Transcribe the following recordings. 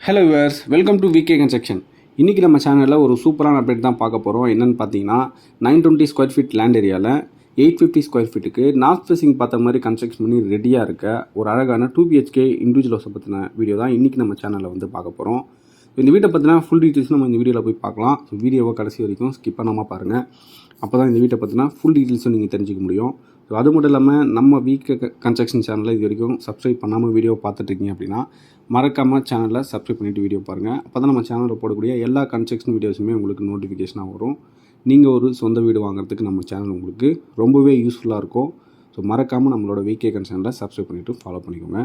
Hello viewers welcome to VK construction இன்றைக்கி நம்ம சேனலில் ஒரு சூப்பரான அப்டேட் தான் பார்க்க போகிறோம் என்னென்னு பார்த்தீங்கன்னா nine twenty square feet land ஏரியாவில் எயிட் ஃபிஃப்டி ஸ்கொயர் ஃபீட்டுக்கு நார்த் ஃபேசிங் பார்த்த மாதிரி கன்ஸ்ட்ரக்ஷன் பண்ணி ரெடியாக இருக்க ஒரு அழகான டூ பிஹெச்கே இண்டிவிஜுவல் ஹவுஸை பற்றின வீடியோ தான் இன்றைக்கி நம்ம சேனலில் வந்து பார்க்க போகிறோம் இந்த வீட்டை பற்றின ஃபுல் டீட்டெயில்ஸ் நம்ம இந்த வீடியோவில் போய் பார்க்கலாம். ஸோ வீடியோவை கடைசி வரைக்கும் ஸ்கிப் பண்ணாமல் பாருங்கள் அப்போ தான் இந்த வீட்டை பற்றின ஃபுல் டீட்டெயில்ஸும் நீங்கள் தெரிஞ்சுக்க முடியும். ஸோ அது மட்டும் இல்லாமல் நம்ம வீக் கன்ஸ்ட்ரக்ஷன் சேனலில் இது வரைக்கும் சப்ஸ்கிரைப் பண்ணாமல் வீடியோ பார்த்துட்ருக்கீங்க அப்படின்னா மறக்காமல் சேனலில் சப்ஸ்கிரைப் பண்ணிவிட்டு வீடியோ பாருங்கள் அப்போ தான் நம்ம சேனலில் போடக்கூடிய எல்லா கன்ஸ்ட்ரக்ஷன் வீடியோஸுமே உங்களுக்கு நோட்டிஃபிகேஷனாக வரும். நீங்கள் ஒரு சொந்த வீடு வாங்குறதுக்கு நம்ம சேனல் உங்களுக்கு ரொம்பவே யூஸ்ஃபுல்லாக இருக்கும். ஸோ மறக்காமல் நம்மளோட விகே கன்சர்னில் சப்ஸ்கிரைப் பண்ணிவிட்டு ஃபாலோ பண்ணிக்கோங்க.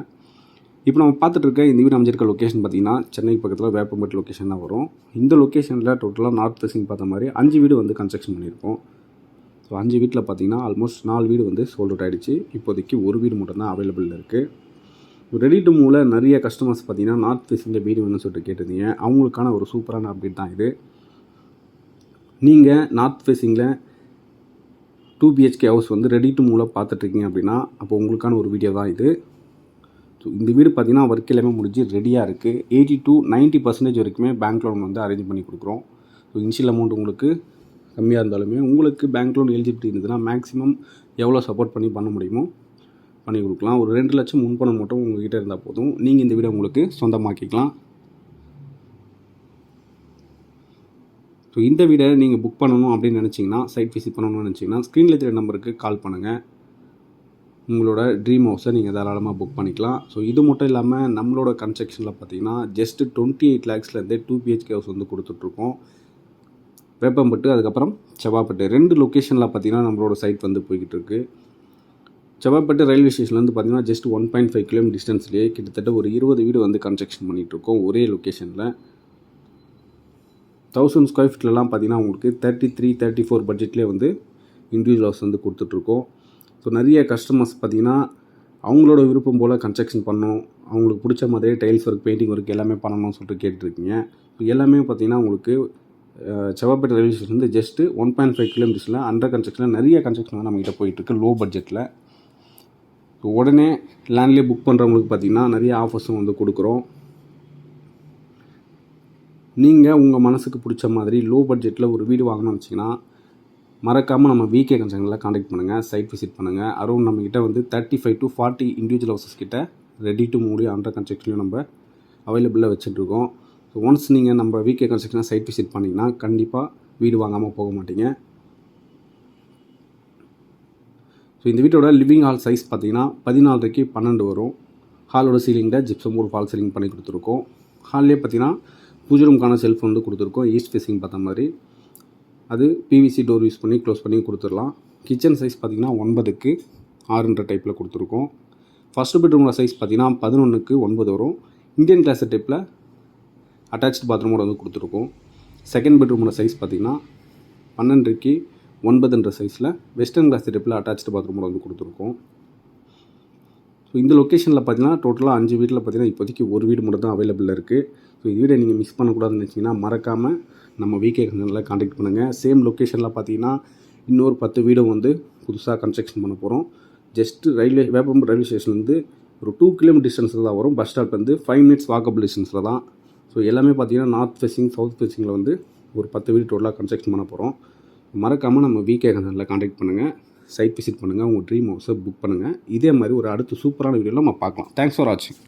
இப்போ நம்ம பார்த்துட்டு இருக்க இந்த வீடு அமைஞ்சிருக்க லொக்கேஷன் பார்த்தீங்கன்னா சென்னை பக்கத்தில் வேப்பம்பேட் லொக்கேஷன் தான் வரும். இந்த லொக்கேஷனில் டோட்டலாக நார்த் ஃபேசிங் பார்த்த மாதிரி அஞ்சு வீடு வந்து கன்ஸ்ட்ரக்ஷன் பண்ணியிருக்கோம். ஸோ அஞ்சு வீட்டில் பார்த்தீங்கன்னா ஆல்மோஸ்ட் நாலு வீடு வந்து சோல்ட் அவுட் ஆகிடுச்சு இப்போதைக்கு ஒரு வீடு மட்டும்தான் அவைலபிள் இருக்குது ரெடி டு மூவில் நிறைய கஸ்டமர்ஸ் பார்த்தீங்கன்னா நார்த் ஃபேஸிங்கில் வீடு வேணும்னு சொல்லிட்டு கேட்டிருந்தீங்க. அவங்களுக்கான ஒரு சூப்பரான அப்டேட் தான் இது. நீங்கள் நார்த் ஃபேஸிங்கில் டூ பிஹெச்கே ஹவுஸ் வந்து ரெடி டு மூவில் பார்த்துட்ருக்கீங்க அப்படின்னா அப்போ உங்களுக்கான ஒரு வீடியோ தான் இது. ஸோ இந்த வீடு பார்த்தீங்கன்னா ஒர்க் எல்லாமே முடிஞ்சு ரெடியாக இருக்குது எயிட்டி டு நைன்ட்டி பர்சன்டேஜ் வரைக்குமே பேங்க் லோன் வந்து அரேஞ்ச் பண்ணி கொடுக்குறோம். ஸோ இனிஷியல் அமௌண்ட் உங்களுக்கு கம்மியாக இருந்தாலுமே உங்களுக்கு பேங்க் லோன் எலிஜிபிலிட்டி இருந்ததுன்னா மேக்ஸிமம் எவ்வளோ சப்போர்ட் பண்ணி பண்ண முடியுமோ பண்ணி கொடுக்கலாம். ஒரு ரெண்டு லட்சம் முன்பணம் மட்டும் உங்கள்கிட்ட இருந்தால் போதும். நீங்கள் இந்த வீடை உங்களுக்கு சொந்தமாக்கிக்கலாம். ஸோ இந்த வீடை நீங்கள் புக் பண்ணணும் அப்படின்னு நினச்சிங்கன்னா சைட் விசிட் பண்ணணும்னு நினச்சிங்கன்னா ஸ்க்ரீனில் இருக்கிற நம்பருக்கு கால் பண்ணுங்கள் உங்களோட ட்ரீம் ஹவுஸை நீங்கள் தாராளமாக புக் பண்ணிக்கலாம். ஸோ இது மட்டும் இல்லாமல் நம்மளோட கன்ஸ்ட்ரக்ஷனில் பார்த்தீங்கன்னா ஜஸ்ட்டு டுவெண்ட்டி எயிட் லேக்ஸ்லேருந்தே டூ பிஹெச்கே ஹவுஸ் வந்து கொடுத்துட்ருக்கோம் வேப்பம்பட்டு அதுக்கப்புறம் செவ்வாப்பட்டு. ரெண்டு லொக்கேஷனில் பார்த்தீங்கன்னா நம்மளோட சைட் வந்து போய்கிட்டு இருக்குது செவ்வாப்பட்டு ரயில்வே ஸ்டேஷன்லேருந்து பார்த்தீங்கன்னா just one point five kilometre டிஸ்டன்ஸ்லேயே கிட்டத்தட்ட ஒரு இருபது வீடு வந்து கன்ஸ்ட்ரக்ஷன் பண்ணிகிட்ருக்கோம் ஒரே லொக்கேஷனில் தௌசண்ட் ஸ்கொயர் ஃபீட்லலாம் பார்த்தீங்கன்னா உங்களுக்கு தேர்ட்டி த்ரீ தேர்ட்டி ஃபோர் பட்ஜெட்லேயே வந்து இண்டிவிஜுவல் ஹவுஸ் வந்து கொடுத்துட்ருக்கோம் ஸோ நிறைய கஸ்டமர்ஸ் பார்த்திங்கன்னா அவங்களோட விருப்பம் போல் கன்ஸ்ட்ரக்ஷன் பண்ணணும். அவங்களுக்கு பிடிச்ச மாதிரியே டைல்ஸ் ஒர்க் பெயிண்டிங் ஒர்க் எல்லாமே பண்ணணும்னு சொல்லிட்டு கேட்டுருக்கீங்க. ஸோ எல்லாமே பார்த்தீங்கன்னா உங்களுக்கு செவ்வாப்பேட்டை ரயில்வே ஸ்டேஷன் வந்து ஜஸ்ட்டு ஒன் பாயிண்ட் ஃபைவ் கிலோமீட்டர்ஸில் அண்டர் கன்ஸ்ட்ரக்ஷனில் நிறைய கன்ஸ்ட்ரக்ஷன் தான் நம்மகிட்ட போயிட்டுருக்கு லோ. பட்ஜெட்டில் உடனே லேண்ட்லேயே புக் பண்ணுறவங்களுக்கு பார்த்தீங்கன்னா நிறைய ஆஃபர்ஸும் வந்து கொடுக்குறோம். நீங்கள் உங்கள் மனசுக்கு பிடிச்ச மாதிரி லோ பட்ஜெட்டில் ஒரு வீடு வாங்கணும்னு வச்சிங்கன்னா மறக்காமல் நம்ம விகே கன்ஸ்ட்ரக்ஷனில் காண்டாக்ட் பண்ணுங்கள் சைட் விசிட் பண்ணுங்கள் அரௌண்ட் நம்மக்கிட்ட வந்து thirty five to forty individual houses கிட்ட ரெடி டு மூடி அண்டர் கன்ஸ்ட்ரக்ஷன்லையும் நம்ம அவைலபிளாக வச்சுட்ருக்கோம் ஒன்ஸ் நீங்கள் நம்ம விகே கன்ஸ்ட்ரக்ஷனாக சைட் விசிட் பண்ணிங்கன்னா கண்டிப்பாக வீடு வாங்காமல் போக மாட்டீங்க. ஸோ இந்த வீட்டோட லிவிங் ஹால் சைஸ் பார்த்தீங்கன்னா பதினாலரைக்கு பன்னெண்டு வரும். ஹாலோட சீலிங்கில் ஜிப்சம் போர்டு ஃபால் சீலிங் பண்ணி கொடுத்துருக்கோம். ஹால்லே பார்த்தீங்கன்னா பூஜை ரூம்க்கான செல்ஃப் வந்து கொடுத்துருக்கோம். ஈஸ்ட் ஃபேஸிங் பார்த்த மாதிரி. அது பிவிசி டோர் யூஸ் பண்ணி க்ளோஸ் பண்ணி கொடுத்துடலாம். கிச்சன் சைஸ் பார்த்திங்கன்னா ஒன்பதுக்கு ஆறுன்ற டைப்பில் கொடுத்துருக்கோம். ஃபஸ்ட்டு பெட்ரூமோட சைஸ் பார்த்திங்கன்னா பதினொன்றுக்கு ஒன்பது வரும். இந்தியன் கிளாஸ் டைப்பில் அட்டாச்சு பாத்ரூமோட வந்து கொடுத்துருக்கோம். செகண்ட் பெட்ரூமோட சைஸ் பார்த்திங்கன்னா பன்னெண்டுக்கு ஒன்பதுன்ற சைஸில் வெஸ்டர்ன் கிளாஸ் டைப்பில் அட்டாச்சு பாத்ரூமோட வந்து கொடுத்துருக்கோம். ஸோ இந்த லொக்கேஷனில் பார்த்தீங்கன்னா டோட்டலாக அஞ்சு வீட்டில் பார்த்தீங்கன்னா இப்போதைக்கு ஒரு வீடு மட்டும் தான் அவைலபிள் இருக்குது ஸோ இது வீடை நீங்கள் மிஸ் பண்ணக்கூடாதுன்னு நினச்சிங்கன்னா மறக்காமல் நம்ம விகே கன்சனில் காண்டாக்ட் பண்ணுங்கள் சேம் லொக்கேஷனில் பார்த்தீங்கன்னா இன்னொரு பத்து வீடும் வந்து புதுசாக கன்ஸ்ட்ரக்ஷன் பண்ண போகிறோம் ஜஸ்ட்டு ரயில்வே வேப்பம்பு ரயில்வே ஸ்டேஷன்லேருந்து ஒரு டூ கிலோமீட்டர் டிஸ்டன்ஸில் தான் வரும். பஸ் ஸ்டாப் வந்து ஃபைவ் மினிட்ஸ் வாக்கபிள் டிஸ்டன்ஸில் தான் ஸோ எல்லாமே பார்த்தீங்கன்னா நார்த் ஃபேஸிங் சவுத் ஃபேஸிங்கில் வந்து ஒரு பத்து வீடு டோட்டலாக கன்ஸ்ட்ரக்ஷன் பண்ண போகிறோம் மறக்காமல் நம்ம விகே கன்சனில் காண்டாக்ட் பண்ணுங்கள் சைட் விசிட் பண்ணுங்கள் உங்கள் ட்ரீம் ஹவுஸை புக் பண்ணுங்கள் இதே மாதிரி ஒரு அடுத்த சூப்பரான வீடியோவில் நம்ம பார்க்கலாம். தேங்க்ஸ் ஃபார் வாட்சிங்